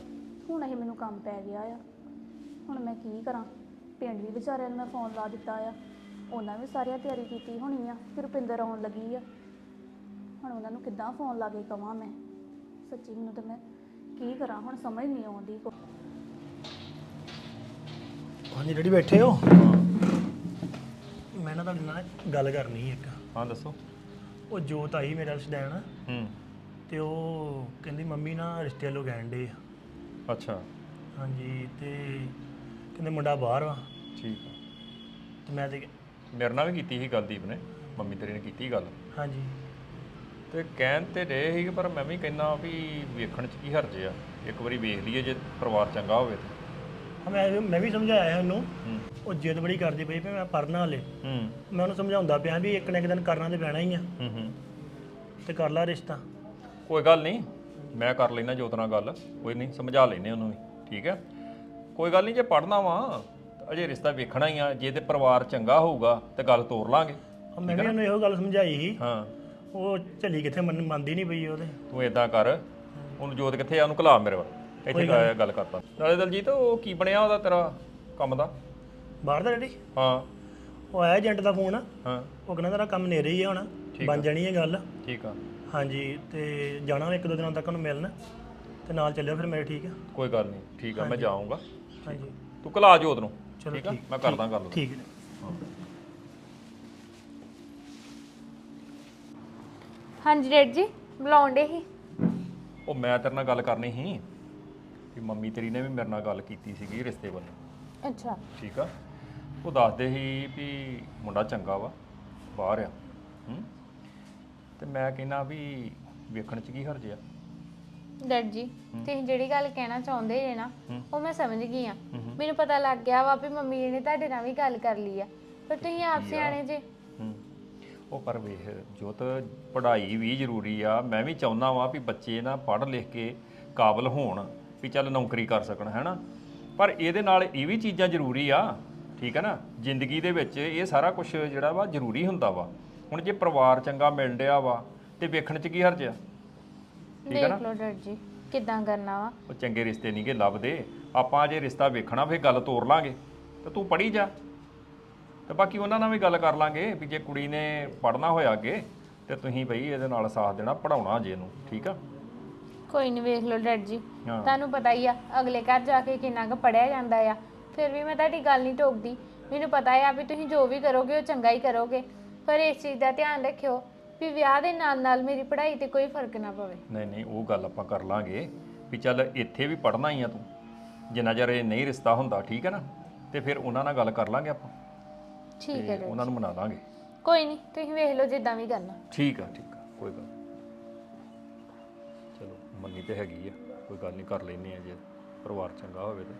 ਹੁਣ ਇਹ ਮੈਨੂੰ ਕੰਮ ਪੈ ਗਿਆ ਆ। ਹੁਣ ਮੈਂ ਕੀ ਕਰਾਂ? ਪਿੰਡ ਵੀ ਵਿਚਾਰਿਆਂ ਨੂੰ ਮੈਂ ਫੋਨ ਲਾ ਦਿੱਤਾ ਆ। ਉਹਨਾਂ ਵੀ ਸਾਰਿਆਂ ਤਿਆਰੀ ਕੀਤੀ ਹੋਣੀ ਆ ਫਿਰ ਰੁਪਿੰਦਰ ਆਉਣ ਲੱਗੀ ਆ। ਹੁਣ ਉਹਨਾਂ ਨੂੰ ਕਿੱਦਾਂ ਫੋਨ ਲਾ ਕੇ ਕਵਾਂ ਮੈਂ? ਸੱਚੀ ਮੈਨੂੰ ਤਾਂ ਮੈਂ ਕੀ ਕਰਾਂ ਹੁਣ ਸਮਝ ਨਹੀਂ ਆਉਂਦੀ ਕੋ ਹਾਂਜੀ ਡੈਡੀ ਬੈਠੇ ਹੋ? ਮੈਂ ਨਾ ਤੁਹਾਡੇ ਨਾਲ ਗੱਲ ਕਰਨੀ ਇੱਕ। ਹਾਂ ਦੱਸੋ। ਉਹ ਜੋਤ ਆਈ ਮੇਰੇ ਸਦੈਣ। ਹੂੰ। ਤੇ ਉਹ ਕਹਿੰਦੀ ਮੰਮੀ ਨਾ ਰਿਸ਼ਤੇ ਵੱਲੋਂ ਕਹਿਣ ਡੇ ਆ। ਅੱਛਾ। ਹਾਂਜੀ ਤੇ ਕਹਿੰਦੇ ਮੁੰਡਾ ਬਾਹਰ ਵਾ ਠੀਕ ਆ। ਤੇ ਮੈਂ ਤੇ ਮੇਰੇ ਨਾਲ ਵੀ ਕੀਤੀ ਸੀ ਗੱਲ ਦੀਪ ਨੇ। ਮੰਮੀ ਤੇਰੀ ਨੇ ਕੀਤੀ ਗੱਲ। ਹਾਂਜੀ। ਤੇ ਕਹਿਣ ਤੇ ਰਹੇ ਸੀ ਪਰ ਮੈਂ ਵੀ ਕਹਿੰਦਾ ਵੀ ਵੇਖਣ ਚ ਕੀ ਹਰਜ ਆ। ਇੱਕ ਵਾਰੀ ਵੇਖ ਲਈਏ ਜੇ ਪਰਿਵਾਰ ਚੰਗਾ ਹੋਵੇ ਤੇ। ਹਾਂ, ਮੈਂ ਮੈਂ ਵੀ ਸਮਝਾਇਆ ਉਹਨੂੰ। ਹੂੰ। ਉਹ ਜਿੱਦ ਬੜੀ ਕਰਦੀ ਪਈ ਵੀ ਮੈਂ ਪੜਨਾ ਹਲੇ। ਹੂੰ। ਮੈਂ ਉਹਨੂੰ ਸਮਝਾਉਂਦਾ ਪਿਆ ਵੀ ਇੱਕ ਨਾ ਇੱਕ ਦਿਨ ਕਰਨਾ ਤੇ ਪੈਣਾ ਹੀ ਆ। ਹੂੰ ਹੂੰ। ਤੇ ਕਰ ਲੈ ਰਿਸ਼ਤਾ। ਕੋਈ ਗੱਲ ਨਹੀਂ। ਮੈਂ ਕਰ ਲੈਣਾ ਜੋਤ ਨਾਲ ਗੱਲ। ਕੋਈ ਨਹੀਂ ਸਮਝਾ ਲੈਨੇ ਉਹਨੂੰ ਵੀ। ਠੀਕ ਹੈ ਕੋਈ ਗੱਲ ਨਹੀਂ ਜੇ ਪੜਨਾ ਵਾ ਅਜੇ ਰਿਸ਼ਤਾ ਵੇਖਣਾ ਹੀ ਆ ਜੇ ਤੇ ਪਰਿਵਾਰ ਚੰਗਾ ਹੋਊਗਾ ਤੇ ਗੱਲ ਤੋਰ ਲਾਂਗੇ। ਉਹ ਮੈਂ ਵੀ ਉਹਨੂੰ ਇਹੋ ਗੱਲ ਸਮਝਾਈ ਸੀ। ਹਾਂ। ਉਹ ਝੱਲੀ ਕਿੱਥੇ ਮੰਨ- ਮੰਨਦੀ ਨਹੀਂ ਪਈ ਉਹਦੇ। ਤੂੰ ਇਦਾਂ ਕਰ ਉਹਨੂੰ ਜੋਤ ਕਿੱਥੇ ਆ ਉਹਨੂੰ ਘਲਾ ਮੇਰੇ ਵੱਲ। ਇੱਥੇ ਗੱਲ ਗੱਲ ਕਰਤਾ ਨਾਲੇ ਦਲਜੀਤ ਉਹ ਕੀ ਬਣਿਆ ਉਹਦਾ ਤੇਰਾ ਕੰਮ ਦਾ? ਬਾਹਰ ਦਾ ਡੈਡੀ? ਹਾਂ। ਉਹ ਆਇਆ ਏਜੰਟ ਦਾ ਫੋਨ। ਹਾਂ। ਉਹ ਕਹਿੰਦਾ ਤੇਰਾ ਕੰਮ ਨੇੜੇ ਹੀ ਆ ਹੁਣ ਬਣ ਜਾਣੀ ਹੈ ਗੱਲ। ਠੀਕ ਆ। ਹਾਂਜੀ ਤੇ ਜਾਣਾ ਇੱਕ ਦੋ ਦਿਨਾਂ ਤੱਕ ਉਹਨੂੰ ਮਿਲਣ ਤੇ ਨਾਲ ਚੱਲਿਓ ਫਿਰ ਮੇਰੇ ਠੀਕ ਆ। ਕੋਈ ਗੱਲ ਨਹੀਂ ਠੀਕ ਆ ਮੈਂ ਜਾਊਂਗਾ। ਹਾਂਜੀ। ਤੂੰ ਘਲਾ ਜੋਤ ਨੂੰ। ਚਲੋ ਠੀਕ ਆ? ਮੈਂ ਕਰਦਾ ਗੱਲ। ਠੀਕ ਹੈ ਹਾਂਜੀ ਡੈਡ ਜੀ ਬੁਲਾਉਂਦੇ ਹੀ ਉਹ ਮੈਂ ਤੇਰੇ ਨਾਲ ਗੱਲ ਕਰਨੀ ਸੀ ਕਿ ਮੰਮੀ ਤੇਰੀ ਨੇ ਵੀ ਮੇਰੇ ਨਾਲ ਗੱਲ ਕੀਤੀ ਸੀਗੀ ਰਿਸ਼ਤੇ ਵੱਲੋਂ। ਅੱਛਾ। ਠੀਕ ਆ? ਉਹ ਦੱਸਦੇ ਸੀ ਵੀ ਮੁੰਡਾ ਚੰਗਾ ਵਾ ਬਾਹਰ ਆ। ਹੂੰ? ਤੇ ਮੈਂ ਕਹਿੰਦਾ ਵੀ ਵੇਖਣ ਚ ਕੀ ਹਰਜ ਆ? ਡੈਡ ਜੀ ਤੁਸੀਂ ਜਿਹੜੀ ਗੱਲ ਕਹਿਣਾ ਚਾਹੁੰਦੇ ਜੇ ਨਾ। ਉਹ ਮੈਂ ਸਮਝ ਗਈ ਆ ਮੈਨੂੰ ਪਤਾ ਲੱਗ ਗਿਆ ਵਾ ਵੀ ਮੰਮੀ ਜੀ ਨੇ ਤੁਹਾਡੇ ਨਾਲ ਵੀ ਗੱਲ ਕਰ ਲਈ ਆ। ਪਰ ਤੁਸੀਂ ਆਪ ਸਿਆਣੇ ਜੇ। ਉਹ ਪਰ ਵੇਖ ਜੋਤ ਪੜ੍ਹਾਈ ਵੀ ਜ਼ਰੂਰੀ ਆ। ਮੈਂ ਵੀ ਚਾਹੁੰਦਾ ਵਾਂ ਵੀ ਬੱਚੇ ਨਾ ਪੜ੍ਹ ਲਿਖ ਕੇ ਕਾਬਲ ਹੋਣ ਵੀ ਚੱਲ ਨੌਕਰੀ ਕਰ ਸਕਣ ਹੈਨਾ? ਪਰ ਇਹਦੇ ਨਾਲ ਇਹ ਵੀ ਚੀਜ਼ਾਂ ਜ਼ਰੂਰੀ ਆ ਠੀਕ ਹੈ ਨਾ? ਜ਼ਿੰਦਗੀ ਦੇ ਵਿੱਚ ਇਹ ਸਾਰਾ ਕੁਝ ਜਿਹੜਾ ਵਾ ਜ਼ਰੂਰੀ ਹੁੰਦਾ ਵਾ। ਹੁਣ ਜੇ ਪਰਿਵਾਰ ਚੰਗਾ ਮਿਲ ਰਿਹਾ ਵਾ ਤੇ ਵੇਖਣ ਚ ਕੀ ਹਰਜ ਆ? ਦੇਖ ਲਓ ਡੈਡ ਜੀ ਕਿੱਦਾਂ ਕਰਨਾ ਵਾ। ਉਹ ਚੰਗੇ ਰਿਸ਼ਤੇ ਨਹੀਂਗੇ ਲੱਭਦੇ। ਆਪਾਂ ਜੇ ਰਿਸ਼ਤਾ ਵੇਖਣਾ ਫੇਰ ਗੱਲ ਤੋਰ ਲਾਂਗੇ। ਤੇ ਤੂੰ ਪੜ੍ਹੀ ਜਾ। ਤੇ ਬਾਕੀ ਉਹਨਾਂ ਨਾਲ ਵੀ ਗੱਲ ਕਰ ਲਾਂਗੇ ਵੀ ਜੇ ਕੁੜੀ ਨੇ ਪੜ੍ਹਨਾ ਹੋਇਆ ਅੱਗੇ ਤੇ ਤੁਸੀਂ ਬਈ ਇਹਦੇ ਨਾਲ ਸਾਥ ਦੇਣਾ ਪੜਾਉਣਾ ਜੇ ਇਹਨੂੰ ਠੀਕ ਆ? ਕੋਈ ਨਹੀਂ ਵੇਖ ਲਓ ਡੈਡ ਜੀ। ਹਾਂ। ਤੁਹਾਨੂੰ ਪਤਾ ਹੀ ਆ ਅਗਲੇ ਘਰ ਜਾ ਕੇ ਕਿੰਨਾ ਕੁ ਪੜਿਆ ਜਾਂਦਾ ਆ। ਫਿਰ ਵੀ ਮੈਂ ਤੁਹਾਡੀ ਗੱਲ ਨਹੀਂ ਟੋਕਦੀ। ਮੈਨੂੰ ਪਤਾ ਆ ਵੀ ਤੁਸੀਂ ਜੋ ਵੀ ਕਰੋਗੇ ਉਹ ਚੰਗਾ ਹੀ ਕਰੋਗੇ। ਪਰ ਇਸ ਚੀਜ਼ ਦਾ ਧਿਆਨ ਰੱਖਿਓ। ਵੀ ਵਿਆਹ ਦੇ ਨਾਲ ਨਾਲ ਮੇਰੀ ਪੜ੍ਹਾਈ ਤੇ ਕੋਈ ਫ਼ਰਕ ਨਾ ਪਵੇ। ਨਹੀਂ ਨਹੀਂ ਉਹ ਗੱਲ ਆਪਾਂ ਕਰ ਲਾਂਗੇ ਵੀ ਚੱਲ ਇੱਥੇ ਵੀ ਪੜ੍ਹਨਾ ਹੀ ਆ ਤੂੰ। ਜਿੰਨਾ ਚਿਰ ਇਹ ਨਹੀਂ ਰਿਸ਼ਤਾ ਹੁੰਦਾ ਠੀਕ ਹੈ ਨਾ? ਤੇ ਫਿਰ ਉਹਨਾਂ ਨਾਲ ਗੱਲ ਕਰ ਲਾਂਗੇ ਆਪਾਂ। ਠੀਕ ਹੈ ਤੇ ਉਹਨਾਂ ਨੂੰ ਮਨਾ ਲਾਂਗੇ। ਕੋਈ ਨਹੀਂ ਤੁਸੀਂ ਵੇਖ ਲਓ ਜਿੱਦਾਂ ਵੀ ਕਰਨਾ। ਠੀਕ ਆ ਠੀਕ ਆ ਕੋਈ ਗੱਲ ਨੀ। ਚਲੋ ਮੰਨੀ ਤੇ ਹੈਗੀ ਆ ਕੋਈ ਗੱਲ ਨਹੀਂ ਕਰ ਲੈਨੇ ਆ ਜੇ ਪਰਿਵਾਰ ਚੰਗਾ ਹੋਵੇ ਤੇ।